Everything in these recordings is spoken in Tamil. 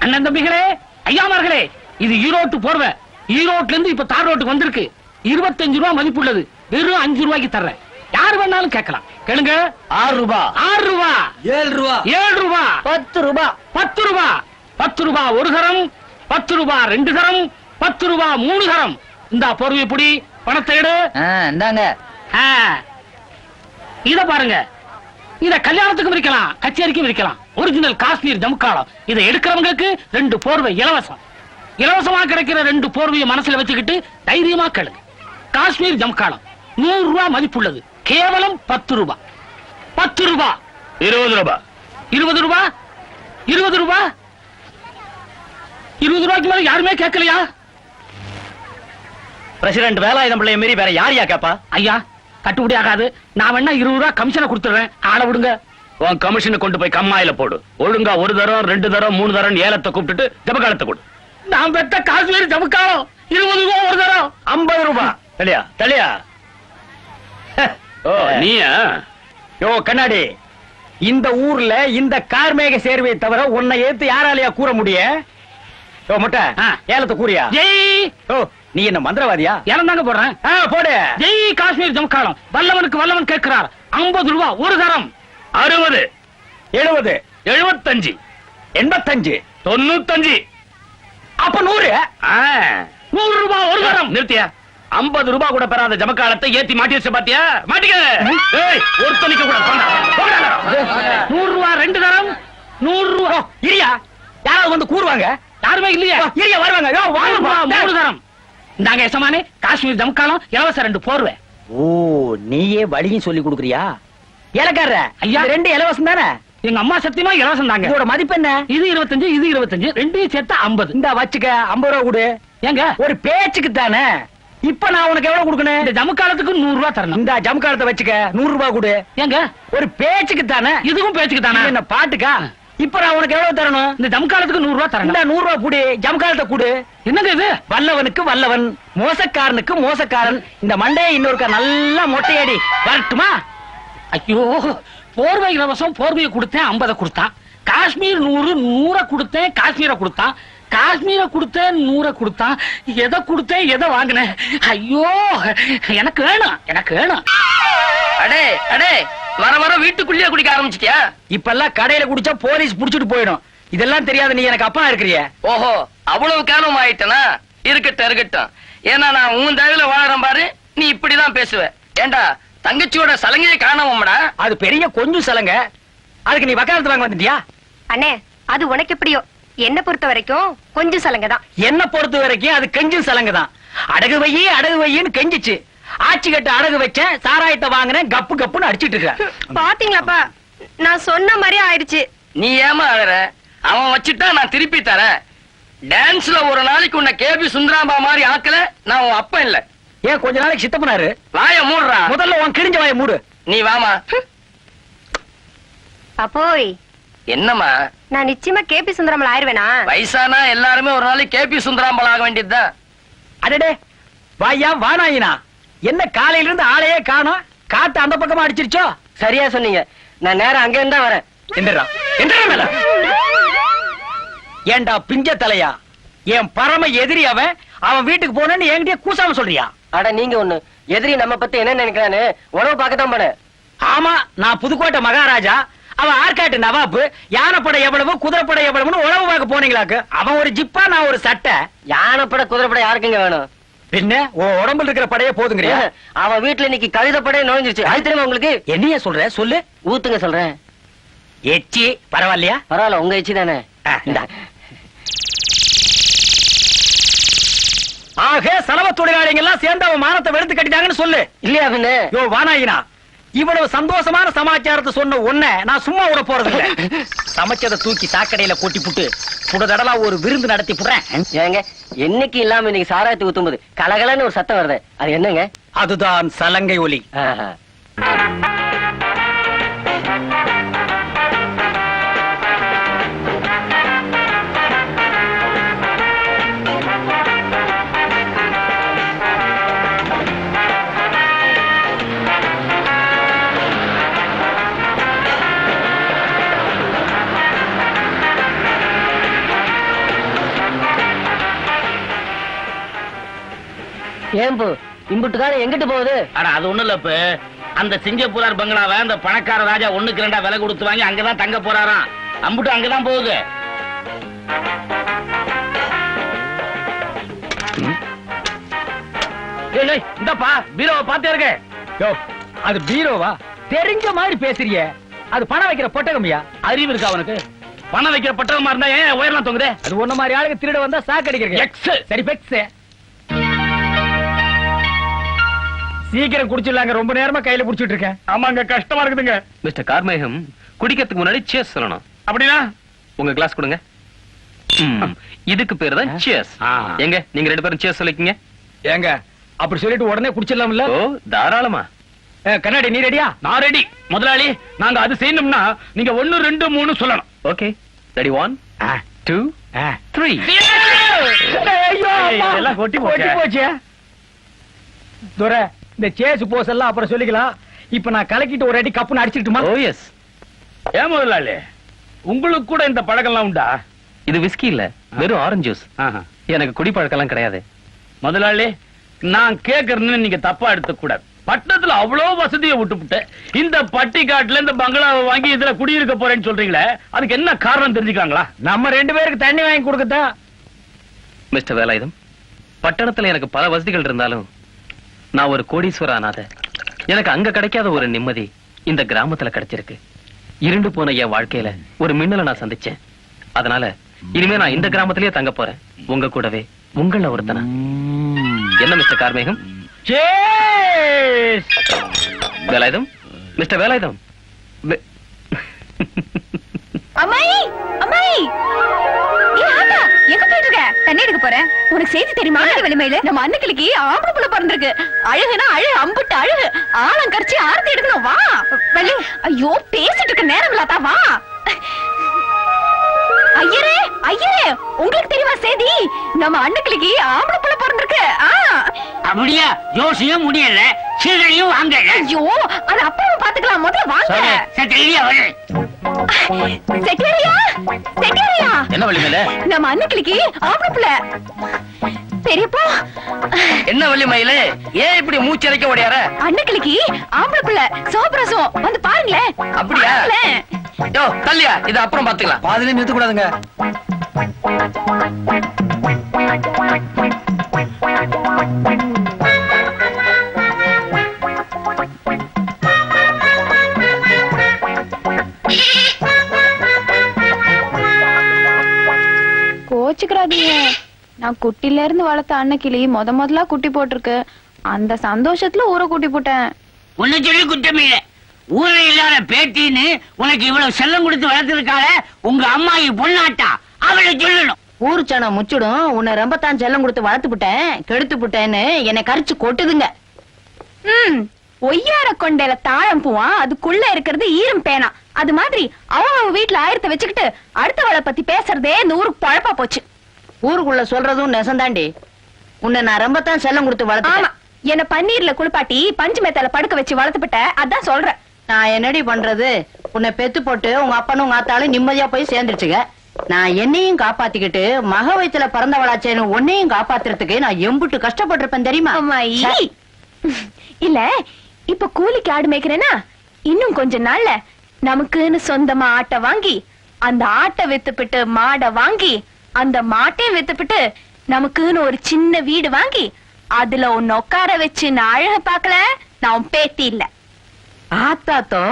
அண்ணன் தம்பிகளே ஐயாமார்களே இது ஈரோட்டு போர்வை. ஈரோட்ல இருந்து இப்ப தார் ரோட்டுக்கு வந்திருக்கு. இருபத்தஞ்சு ரூபா மதிப்புள்ளது. வெறும் அஞ்சு ரூபாய்க்கு தர்றேன். யார் வேணாலும் கேட்கலாம். கேளுங்க. ஆறு ரூபா. ஆறு ரூபா. ஏழு ரூபா. ஏழு ரூபா. பத்து ரூபா. பத்து ரூபா. பத்து ரூபா ஒரு தரம் பத்து ரூபா ரெண்டு தரம் பத்து ரூபா மூணு தரம் இந்த போர்வை பிடி. பணத்தை எடு. இந்தாங்க. ஆ. இத பாருங்க. இத கல்யாணத்துக்கும் விற்கலாம் கச்சேரிக்கும் விற்கலாம் ஒரிஜினல் காஷ்மீர் ஜமுக்காலம் இதை எடுக்கிறவங்களுக்கு ரெண்டு போர்வை இலவசம். இலவசமா கிடைக்கிற ரெண்டு போர்வையை மனசுல வச்சுக்கிட்டு தைரியமா கேளுங்க. காஷ்மீர் ஜமுக்காலம் நூறு ரூபாய் மதிப்புள்ளது. கேவலம் பத்து ரூபாய் பத்து ரூபாய் இருபது ரூபாய் இருபது ரூபாய் இருபது ரூபாய் இருபது ரூபாய்க்கு மேல யாருமே கேட்கலையா? பிரசிடென்ட் வேலாயுதம் பிள்ளைய மீறி வேற யாரையா கேப்பா? ஐயா கட்டுப்படி ஆகாது. நான் வேணா இருபது ரூபாய் கமிஷனை கொடுத்துறேன் ஆளை விடுங்க. உன் கமிஷனை கொண்டு போய் கம்மாயில போடு. ஒழுங்கா ஒரு தரம் ரெண்டு தரம் மூணு தரம் ஏலத்தை கூப்பிட்டுட்டு ஜபகாலத்தை கொடு. நான் பெத்த காஷ்மீர் ஜமுக்காலம் இருபது ரூபாய் ஒரு தரம். ஐம்பது ரூபாய் தெளியா தெளியா ஓ நீயா? யோ கண்ணாடி. இந்த ஊர்ல இந்த கார்மேக சேர்வையை தவிர உன்னை ஏத்து யாராலயா கூற முடிய? யோ முட்டை. ஏலத்தை கூறியா? ஜெய். ஓ நீ என்ன மந்திரவாதியா? இறந்தாங்க போடுறேன். போடு. ஜெய் காஷ்மீர் ஜமுக்காலம். வல்லவனுக்கு வல்லவன் கேட்கிறார். ஐம்பது ரூபாய் ஒரு தரம். அறுபது. எழுபது எழுபத்தஞ்சு எண்பத்தஞ்சு. தொண்ணூத்தஞ்சு. அப்ப நூறு. நூறு ரூபாய் ஒரு தரம் நிறுத்தியா? ஐம்பது ரூபாய் கூட பெறாத ஜமக்காலத்தை ஏத்தி மாட்டி வச்ச பாத்தியா? மாட்டிக்க. ஒருத்தனிக்க கூட. நூறு ரூபாய் ரெண்டு தரம். நூறு ரூபாய் இரியா. யாராவது வந்து கூறுவாங்க? யாருமே இல்லையா. இரியா வருவாங்க. மூணு தரம். இந்தாங்க எசமானே காஷ்மீர் ஜமுக்காலம் இலவச ரெண்டு போர்வை. ஓ நீயே வழியும் சொல்லி கொடுக்குறியா? இலக்கார ஐயா. ரெண்டு இலவசம் தானே? எங்க அம்மா சத்தியமா இலவசம் தாங்க. இதோட மதிப்பு என்ன? இது இருபத்தஞ்சு இது இருபத்தஞ்சு ரெண்டையும் சேர்த்தா ஐம்பது. இந்த வச்சுக்க ஐம்பது ரூபா கொடு. ஏங்க? ஒரு பேச்சுக்கு தானே? இப்ப நான் உனக்கு எவ்வளவு கொடுக்கணும்? இந்த ஜமுக்காலத்துக்கு நூறு ரூபாய் தரணும். இந்த ஜம்காலத்தை வச்சுக்க நூறு ரூபாய் கொடு. ஏங்க? ஒரு பேச்சுக்கு தானே? இதுவும் பேச்சுக்கு தானே? என்ன பாட்டுக்கா? இப்ப நான் உனக்கு எவ்வளவு தரணும்? இந்த ஜமுக்காலத்துக்கு நூறு ரூபாய் இந்த தரணும் நூறு ரூபாய் கொடு ஜம்காலத்தை கொடு. என்னங்க இது? வல்லவனுக்கு வல்லவன் மோசக்காரனுக்கு மோசக்காரன். இந்த மண்டையை இன்னொருக்கா நல்லா மொட்டையடி வரட்டுமா? ஐயோ போர்வை இலவசம் போர்வையை கொடுத்தேன் ஐம்பதை கொடுத்தான். காஷ்மீர் நூறு நூறை கொடுத்தேன் காஷ்மீரை கொடுத்தான். காஷ்மீரை கொடுத்தேன் நூறை கொடுத்தான். எதை கொடுத்தேன் எதை வாங்கினேன்? ஐயோ எனக்கு வேணும் எனக்கு வேணும். அடே அடே வர வர வீட்டுக்குள்ளேயே குடிக்க ஆரம்பிச்சிட்டியா? இப்பெல்லாம் கடையில குடிச்சா போலீஸ் புடிச்சிட்டு போயிடும். இதெல்லாம் தெரியாத நீ எனக்கு அப்பா இருக்கிறிய. ஓஹோ அவ்வளவு காலம் ஆயிட்டனா? இருக்கட்டும் இருக்கட்டும். ஏன்னா நான் உன் தயவுல வாழறேன் பாரு நீ இப்படிதான் பேசுவ. ஏண்டா தங்கச்சியோட சலங்கையை காணவோம்டா. அது பெரிய கொஞ்சம் சலங்க. அதுக்கு நீ வக்காலத்து வாங்க வந்துட்டியா? அண்ணே அது உனக்கு எப்படியோ? என்ன பொறுத்த வரைக்கும் கொஞ்சம் சலங்க தான். என்ன பொறுத்த வரைக்கும் அது கெஞ்சும் சலங்க தான். அடகு வையி அடகு வையின்னு கெஞ்சிச்சு. ஆட்சி கட்ட அடகு வச்சேன் சாராயத்தை வாங்கினேன் கப்பு கப்புன்னு அடிச்சிட்டு இருக்க பாத்தீங்களாப்பா? நான் சொன்ன மாதிரியே ஆயிடுச்சு. நீ ஏமா அழற அவன் வச்சுட்டா நான் திருப்பி தரேன். டான்ஸ்ல ஒரு நாளைக்கு உன்னை கேபி சுந்தராம்பா மாதிரி ஆக்கல நான் உன் அப்பன் இல்ல. ஏன் கொஞ்ச நாளைக்கு சித்தப்பனாரு வாய மூடுறா. முதல்ல உன் கிழிஞ்ச வாய மூடு. நீ வாமா. அப்போய் என்னம்மா? நான் நிச்சயமா கேபி சுந்தரமல் ஆயிருவேனா? வயசானா எல்லாருமே ஒரு நாளைக்கு கேபி சுந்தராம்பல் ஆக வேண்டியதுதான். அடடே வாயா வானாயினா? என்ன காலையில இருந்து ஆளையே காணோம்? காத்து அந்த பக்கமா அடிச்சிருச்சோ? சரியா சொன்னீங்க. நான் நேரம் அங்க இருந்தா வரேன். எந்திரா மேல. ஏண்டா பிஞ்ச தலையா? என் பரம எதிரி அவன். அவன் வீட்டுக்கு போனேன்னு என்கிட்டயே கூசாம சொல்றியா? அட நீங்க ஒண்ணு. எதிரி நம்ம பத்தி என்ன நினைக்கிறான்னு உணவு பார்க்கத்தான் போனேன். ஆமா நான் புதுக்கோட்டை மகாராஜா. அவன் ஆற்காட்டு நவாப்பு. யானைப்படை எவ்வளவு குதிரைப்படை எவ்வளவுன்னு உழவு பார்க்க போனீங்களாக்கு. அவன் ஒரு ஜிப்பா நான் ஒரு சட்டை. யானைப்பட குதிரைப்பட யாருக்குங்க வேணும்? பின்ன உன் உடம்புல இருக்கிற படையே போதுங்கிறியா அவன் வீட்டுல இன்னைக்கு கழுதப்படையே நுழைஞ்சிருச்சு. அது தெரியுமா உங்களுக்கு? என்னைய சொல்ற? சொல்லு. ஊத்துங்க சொல்றேன். எச்சி பரவாயில்லையா? பரவாயில்ல உங்க எச்சி தானே ஆ, இந்தா. ஆக சலவ தொழிலாளிங்க எல்லாம் சேர்ந்து அவன் மானத்தை வெளுத்து கட்டிட்டாங்கன்னு சொல்லு. இல்லையா பின்ன? யோ வானாயினா இவ்வளவு சந்தோஷமான சமாச்சாரத்தை சொன்ன உன்னை நான் சும்மா விட போறது இல்ல. சமைச்சதை தூக்கி சாக்கடையில கொட்டி புட்டு புடதடலா ஒரு விருந்து நடத்தி புடுறேன். ஏங்க என்னைக்கு இல்லாம இன்னைக்கு சாராயத்துக்கு ஊத்தும்போது கலகலன்னு ஒரு சத்தம் வருது. அது என்னங்க? அதுதான் சலங்கை ஒலி. ஏம்பு இம்புட்டுக்கார எங்கிட்டு போகுது? அட அது ஒண்ணு இல்ல இப்ப அந்த சிங்கப்பூரார் பங்களாவை அந்த பணக்கார ராஜா ஒண்ணுக்கு ரெண்டா விலை கொடுத்து வாங்கி அங்கதான் தங்க போறாராம். அம்புட்டு அங்கதான் போகுது. இந்தாப்பா பீரோவை பாத்தே இருக்க யோ அது பீரோவா? தெரிஞ்ச மாதிரி பேசுறியே. அது பணம் வைக்கிற பொட்டகம்யா? அறிவு இருக்கா அவனுக்கு பணம் வைக்கிற பட்டகமா இருந்தா ஏன் உயரலாம் தொங்குதே? அது ஒண்ணு மாதிரி ஆளுங்க திருட வந்தா சாக்கடிக்கிறீங்க. எக்ஸ் சரி பெக்ஸ் சீக்கிரம் குடிச்சிடலாங்க. ரொம்ப நேரமா கையில புடிச்சிட்டு இருக்கேன். ஆமாங்க கஷ்டமா இருக்குதுங்க. மிஸ்டர் கார்மேகம் குடிக்கிறதுக்கு முன்னாடி சேஸ் சொல்லணும். அப்படின்னா? உங்க கிளாஸ் கொடுங்க. இதுக்கு பேரு தான் சேஸ். எங்க நீங்க ரெண்டு பேரும் சேஸ் சொல்லிக்கீங்க? ஏங்க அப்படி சொல்லிட்டு உடனே குடிச்சிடலாம்ல? ஓ தாராளமா. ஏ, கண்ணாடி நீ ரெடியா நான் ரெடி முதலாளி நாங்க அது செய்யணும்னா நீங்க ஒண்ணு ரெண்டு மூணு சொல்லணும். Okay. Ready one two three. கொட்டி போச்சே. துரை, இந்த சேஸ் போஸ் எல்லாம் அப்புறம் சொல்லிக்கலாம். இப்ப நான் கலக்கிட்டு ஒரு அடி கப்புன்னு அடிச்சிட்டுமா ஓ எஸ் ஏன் முதலாளி? உங்களுக்கு கூட இந்த பழக்கம்லாம் உண்டா? இது விஸ்கி இல்ல வெறும் ஆரஞ்சு ஜூஸ் எனக்கு குடிப்பழக்கம்லாம் கிடையாது. முதலாளி நான் கேக்குறேன்னு நீங்க தப்பா எடுத்துக்க கூடாது பட்டணத்துல அவ்வளவு வசதியை விட்டுப்புட்டு இந்த பட்டிக்காட்டுல இந்த பங்களாவை வாங்கி இதுல குடியிருக்க போறேன்னு சொல்றீங்களே அதுக்கு என்ன காரணம் தெரிஞ்சுக்காங்களா நம்ம ரெண்டு பேருக்கு தண்ணி வாங்கி கொடுக்கத்தான். மிஸ்டர் வேலாயுதம் பட்டணத்துல எனக்கு பல வசதிகள் இருந்தாலும் நான் ஒரு கோடீஸ்வர அனாதை எனக்கு அங்க கிடைக்காத ஒரு நிம்மதி இந்த கிராமத்துல கிடைச்சிருக்கு. இருண்டு போன என் வாழ்க்கையில ஒரு மின்னலை நான் சந்திச்சேன். அதனால இனிமே நான் இந்த கிராமத்திலேயே தங்க போறேன். உங்க கூடவே உங்கள ஒருத்தனா. என்ன மிஸ்டர் கார்மேகம்? வேலாயுதம்? மிஸ்டர் வேலாயுதம்? அம்மாயி அம்மாயி. ஏ ஆத்தா எங்க போயிட்டு இருக்க தண்ணி எடுக்க போறேன். உனக்கு செய்தி தெரியுமா? வெளிமையில? நம்ம அன்னைக்கு ஆம்பளை புள்ள பிறந்திருக்கு. அழகுனா அழகு அம்புட்டு அழகு. ஆழம் கரைச்சி ஆரத்தி எடுக்கணும் வா. வள்ளி ஐயோ பேசிட்டு இருக்க நேரம் இல்லாதா வா. ஐயரே ஐயரே உங்களுக்கு தெரியுமா செய்தி நம்ம அன்னைக்கு ஆம்பளை புள்ள பிறந்திருக்கு. ஆ. அப்படியா? ஜோசியும் முடியல. சீரையும் வாங்க. ஐயோ அது அப்புறம் பாத்துக்கலாம் முதல்ல வாங்க. செட்டியாரியா செட்டியாரியா என்ன வழி மேல? நம்ம ஆம்பளை புள்ள பெரியப்பா. என்ன வள்ளி மயிலு? ஏன் இப்படி மூச்சரைக்க ஓடியார? அன்னைக்கு ஆம்பளை புள்ள சோப்ரசம். வந்து பாருங்களேன். அப்படியா? யோ தள்ளியா? இது அப்புறம் பாத்துக்கலாம் பாதிலே நிறுத்த கூடாதுங்க. கோச்சுக்கிறாதீங்க நான் குட்டில இருந்து வளர்த்த அன்னக்கிளி முத முதலா குட்டி போட்டிருக்கு. அந்த சந்தோஷத்துல ஊரை கூட்டி போட்டேன். உன்னை சொல்லி குற்றமில்ல ஊரை இல்லாத பேட்டின்னு உனக்கு இவ்வளவு செல்லம் கொடுத்து வளர்த்திருக்காள உங்க அம்மாயி பொண்ணாட்டா? அவளை சொல்லணும். ஊரு சனம் முச்சிடும் உன்னை ரொம்ப தான் செல்லம் கொடுத்து வளர்த்து விட்டேன் கெடுத்து விட்டேன்னு என்னை கரிச்சு கொட்டுதுங்க. ம் ஒய்யார கொண்டையில தாழம் பூவான் அதுக்குள்ள இருக்கிறது ஈரம் பேனா. அது மாதிரி அவங்க அவங்க வீட்டுல ஆயிரத்தை வச்சுக்கிட்டு அடுத்தவளை பத்தி பேசுறதே இந்த ஊருக்கு பழப்பா போச்சு. ஊருக்குள்ள சொல்றதும் நெசந்தாண்டி. உன்னை நான் ரொம்ப தான் செல்லம் கொடுத்து ஆமா. வளர்த்து என்ன பன்னீர்ல குளிப்பாட்டி பஞ்சு மெத்தால படுக்க வச்சு வளர்த்துப்பிட்ட அதான் சொல்றேன். நான் என்னடி பண்றது? உன்னை பெத்து போட்டு உங்க அப்பனும் உங்க ஆத்தாலும் நிம்மதியா போய் சேர்ந்துருச்சுங்க. நான் என்னையும் காப்பாத்திக்கிட்டு மக வயித்துல பிறந்தவளாச்சேன்னு உன்னையும் காப்பாத்துறதுக்கு நான் எம்புட்டு கஷ்டப்பட்டிருப்பேன் தெரியுமா. இல்ல இப்ப கூலிக்கு ஆடு மேய்க்கிறேன்னா இன்னும் கொஞ்ச நாள்ல நமக்குன்னு சொந்தமா ஆட்டை வாங்கி அந்த ஆட்டை வித்துப்பிட்டு மாடை வாங்கி அந்த மாட்டையும் வித்துப்பிட்டு நமக்குன்னு ஒரு சின்ன வீடு வாங்கி அதுல உன்னை உட்கார வச்சு நான் அழக பாக்கல நான் உன் பேத்தி இல்ல. ஆத்தாத்தோ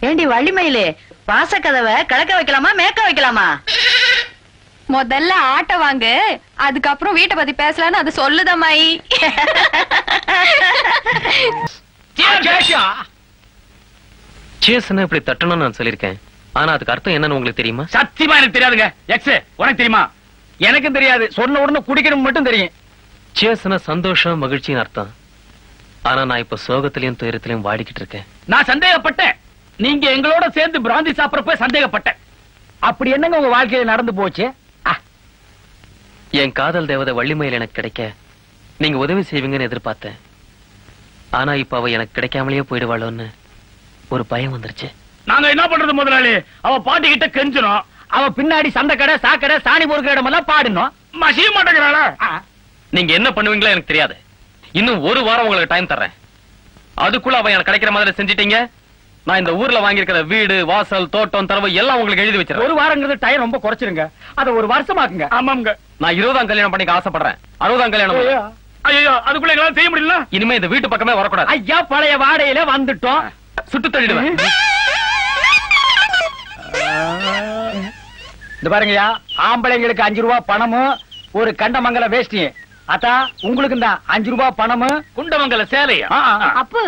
ஏண்டி வள்ளிமயிலு வாசக்கதவை கிழக்க வைக்கலாமா மேற்க வைக்கலாமா? முதல்ல ஆட்டை வாங்கு அதுக்கப்புறம் வீட்டை பத்தி பேசலாம்னு அது சொல்லுதம்மாயி சேஸ்ன்னு இப்படி தட்டணும்னு நான் சொல்லியிருக்கேன். ஆனா அதுக்கு அர்த்தம் என்னன்னு உங்களுக்கு தெரியுமா? சத்தியமா எனக்கு தெரியாதுங்க. எக்ஸ் உனக்கு தெரியுமா? எனக்கும் தெரியாது. சொன்ன உடனே குடிக்கணும் மட்டும் தெரியும். சேஸ்னா சந்தோஷம் மகிழ்ச்சின்னு அர்த்தம். ஆனா நான் இப்ப சோகத்திலயும் துயரத்திலயும் வாடிக்கிட்டு இருக்கேன். நான் சந்தேகப்பட்டேன். நீங்க எங்களோட சேர்ந்து பிராந்தி சாப்பிடறப்ப சந்தேகப்பட்டேன். அப்படி என்னங்க உங்க வாழ்க்கையில நடந்து போச்சு? என் காதல் தேவதை வள்ளிமயில் எனக்கு கிடைக்க நீங்க உதவி செய்வீங்கன்னு எதிர்பார்த்தேன். ஆனா இப்ப அவ எனக்கு கிடைக்காமலேயே போயிடுவாளோன்னு ஒரு பயம் வந்துருச்சு. நாங்க என்ன பண்றது முதலாளி? அவ பாட்டி கிட்ட கெஞ்சணும் அவ பின்னாடி சந்தைக்கடை சாக்கடை சாணி பொறுக்கிற இடமெல்லாம் பாடணும் மசிய மாட்டேங்கிறாளா? நீங்க என்ன பண்ணுவீங்களோ எனக்கு தெரியாது. இன்னும் ஒரு வாரம் உங்களுக்கு டைம் தர்றேன். அதுக்குள்ள அவன் எனக்கு கிடைக்கிற மாதிரி செஞ்சிட்டீங்க. நான் இந்த ஊர்ல வாங்கியிருக்கிற வீடு வாசல் தோட்டம் தரவு எல்லாம் உங்களுக்கு எழுதி வச்சிருக்கேன் ஒரு வாரங்கிறது டைம் ரொம்ப குறைச்சிருங்க. அத ஒரு வருஷமாக்குங்க. ஆமாங்க நான் இருபதாம் கல்யாணம் பண்ணிக்க ஆசைப்படுறேன். அறுபதாம் கல்யாணம். ஐயோ. அதுக்குள்ள எங்களால செய்ய முடியல. இனிமே இந்த வீட்டு பக்கமே வரக்கூடாது. ஐயா பழைய வாடையில வந்துட்டோம். சுட்டு தள்ளிடுவேன். இந்த பாருங்கய்யா ஆம்பளைங்களுக்கு அஞ்சு ரூபாய் பணமும் ஒரு கண்டமங்கல வேஷ்டி அத்தா உங்களுக்கு இந்த அஞ்சு ரூபாய் பணமும். குண்டமங்கல சேலையா. அப்பு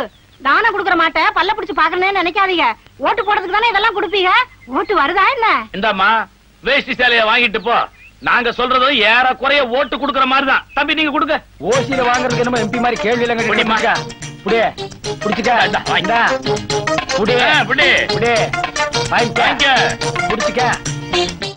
தானே குடுக்கற மாட்டேன் பல்ல பிடிச்சு பாக்குறேன்னு நினைக்காதீங்க. ஓட்டு போடுறதுக்கு தானே இதெல்லாம் கொடுப்பீங்க? ஓட்டு வருதா என்ன? இந்தாம்மா வேஷ்டி சேலைய வாங்கிட்டு போ. நாங்க சொல்றது ஏற குறைய ஓட்டு குடுக்கற மாதிரி தான் தம்பி நீங்க கொடுங்க. ஓசியில வாங்குறதுக்கு என்னமோ எம்பி மாதிரி கேள்வி இல்லைங்க. புடியே புடிச்சுக்க. இந்தா, வாங்கி. வாங்கிக்க. புடிச்சுக்க